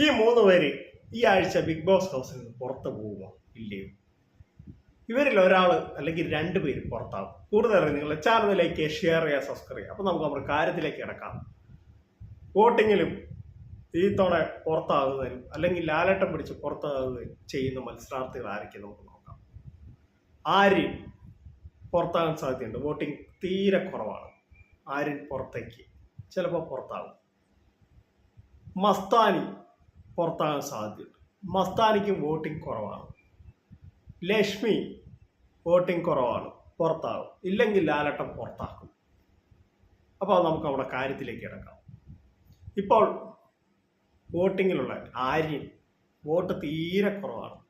ഈ മൂന്ന് പേര് ഈ ആഴ്ച ബിഗ് ബോസ് ഹൗസിൽ നിന്ന് പുറത്ത് പോകുമോ ഇല്ലയോ? ഇവരിൽ ഒരാൾ അല്ലെങ്കിൽ രണ്ട് പേര് പുറത്താകും കൂടുതൽ നിങ്ങൾ ചെയ്യുക ഷെയർ ചെയ്യുക സബ്സ്ക്രൈബ് ചെയ്യുക അപ്പോൾ നമുക്ക് നമ്മുടെ കാര്യത്തിലേക്ക് കിടക്കാം. വോട്ടിങ്ങിലും ഈ തവണ പുറത്താകുന്നതിനും അല്ലെങ്കിൽ ലാലട്ടം പിടിച്ച് പുറത്താകുകയും ചെയ്യുന്ന മത്സരാർത്ഥികൾ ആരൊക്കെ നമുക്ക് നോക്കാം. ആര്യൻ പുറത്താകാൻ സാധ്യതയുണ്ട്? വോട്ടിംഗ് തീരെ കുറവാണ്. ആര്യൻ പുറത്തേക്ക്? ചിലപ്പോൾ പുറത്താകും. മസ്താനി പുറത്താകാൻ സാധ്യതയുണ്ട് മസ്താനിക്ക് വോട്ടിംഗ് കുറവാണ്. ലക്ഷ്മി വോട്ടിംഗ് കുറവാണ്. പുറത്താകും. ഇല്ലെങ്കിൽ ലാലട്ടം പുറത്താക്കും. അപ്പോൾ നമുക്ക് നമ്മുടെ കാര്യത്തിലേക്ക് കിടക്കാം. ഇപ്പോൾ വോട്ടിങ്ങിലുള്ള ആര്യൻ വോട്ട് തീരെ കുറവാണ്.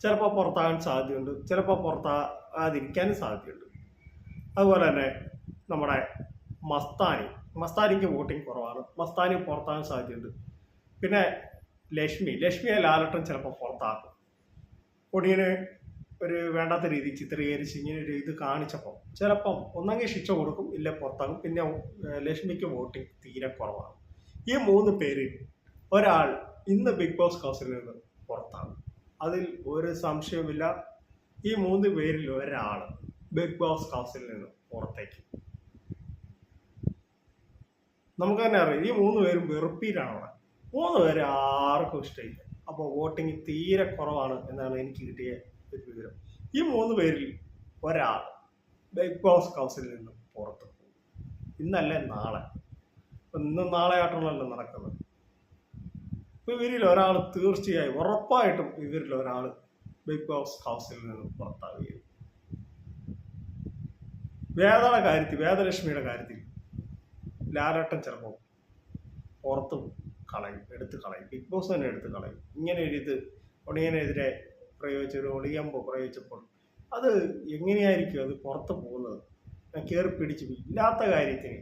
ചിലപ്പോൾ പുറത്താകാൻ സാധ്യതയുണ്ട്. ചിലപ്പോൾ പുറത്താകാതിരിക്കാനും സാധ്യതയുണ്ട്. അതുപോലെ തന്നെ നമ്മുടെ മസ്താനി. മസ്താനിക്ക് വോട്ടിംഗ് കുറവാണ്. മസ്താനി പുറത്താകാൻ സാധ്യതയുണ്ട്. പിന്നെ ലക്ഷ്മി. ലക്ഷ്മിയെ ലാലട്ടൻ ചിലപ്പോൾ പുറത്താക്കും. ഒടിയനെ ഒരു വേണ്ടാത്ത രീതി ചിത്രീകരിച്ച് ഇങ്ങനെ ഒരു ഇത് കാണിച്ചപ്പോൾ ചിലപ്പം ഒന്നെങ്കിൽ ശിക്ഷ കൊടുക്കും ഇല്ല പുറത്താകും പിന്നെ ലക്ഷ്മിക്ക് വോട്ടിംഗ് തീരെ കുറവാണ്. ഈ മൂന്ന് പേരിൽ ഒരാൾ ഇന്ന് ബിഗ് ബോസ് ഹൗസിൽ നിന്ന് പുറത്താകും. അതിൽ ഒരു സംശയവുമില്ല. ഈ മൂന്ന് പേരിൽ ഒരാൾ ബിഗ് ബോസ് ഹൗസിൽ നിന്ന് പുറത്തേക്ക്. നമുക്ക് തന്നെ അറിയാം ഈ മൂന്ന് പേരും വെറുപ്പിയിലാണ് അവിടെ. മൂന്ന് പേരെ ആർക്കും ഇഷ്ടമില്ല. അപ്പോൾ വോട്ടിംഗ് തീരെ കുറവാണ് എന്നാണ് എനിക്ക് കിട്ടിയ ഒരു വിവരം. ഈ മൂന്ന് പേരിൽ ഒരാൾ ബിഗ് ബോസ് ഹൗസിൽ നിന്ന് പുറത്തു പോകും ഇന്നല്ലേ നാളെ? ഇന്നും നാളെ ആയിട്ടാണല്ലോ നടക്കുന്നത് അപ്പോൾ ഇവരിൽ ഒരാൾ തീർച്ചയായും ഉറപ്പായിട്ടും ഇവരിൽ ഒരാൾ ബിഗ് ബോസ് ഹൗസിൽ നിന്ന് പുറത്താവുകയും വേദയുടെ കാര്യത്തിൽ വേദലക്ഷ്മിയുടെ കാര്യത്തിൽ ലാലട്ടം ചിലപ്പോൾ പുറത്ത് കളയും എടുത്ത് കളയും. ബിഗ് ബോസ് തന്നെ എടുത്ത് കളയും. ഇങ്ങനെ ഒരു ഇത് ഒടിയനെതിരെ പ്രയോഗിച്ച ഒരു ഒളിയമ്പ് പ്രയോഗിച്ചപ്പോൾ അത് എങ്ങനെയായിരിക്കും അത് പുറത്ത് പോകുന്നത്? കയറി പിടിച്ചു ഇല്ലാത്ത കാര്യത്തിന്.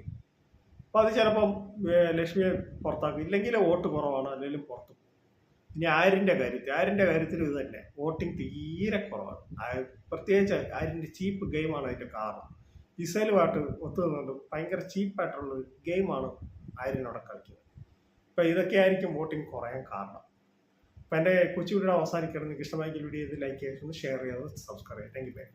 അപ്പോൾ അത് ചിലപ്പം ലക്ഷ്മിയെ പുറത്താക്കും. ഇല്ലെങ്കിൽ വോട്ട് കുറവാണ് അല്ലെങ്കിൽ പുറത്ത് പോകും. ഇനി ആരിന്റെ കാര്യത്തിൽ ആരിന്റെ കാര്യത്തിൽ ഇത് തന്നെ. വോട്ടിംഗ് തീരെ കുറവാണ്. പ്രത്യേകിച്ച് ആരിന്റെ ചീപ്പ് ഗെയിമാണ് അതിന്റെ കാരണം. ഇസൈലുമായിട്ട് ഒത്തുനിന്നുകൊണ്ട് ഭയങ്കര ചീപ്പായിട്ടുള്ള ഗെയിമാണ് ആര്യനോടെ കളിക്കുന്നത്. അപ്പോൾ ഇതൊക്കെ ആയിരിക്കും വോട്ടിംഗ് കുറയാൻ കാരണം. അപ്പോൾ എന്റെ കൊച്ചു വീഡിയോ അവസാനിക്കണം നിങ്ങൾക്ക് ഇഷ്ടമായെങ്കിൽ വീഡിയോ ഇത് ലൈക്ക് ചെയ്യുക. ഷെയർ ചെയ്യുക. സബ്സ്ക്രൈബ് ചെയ്യുക. Thank you by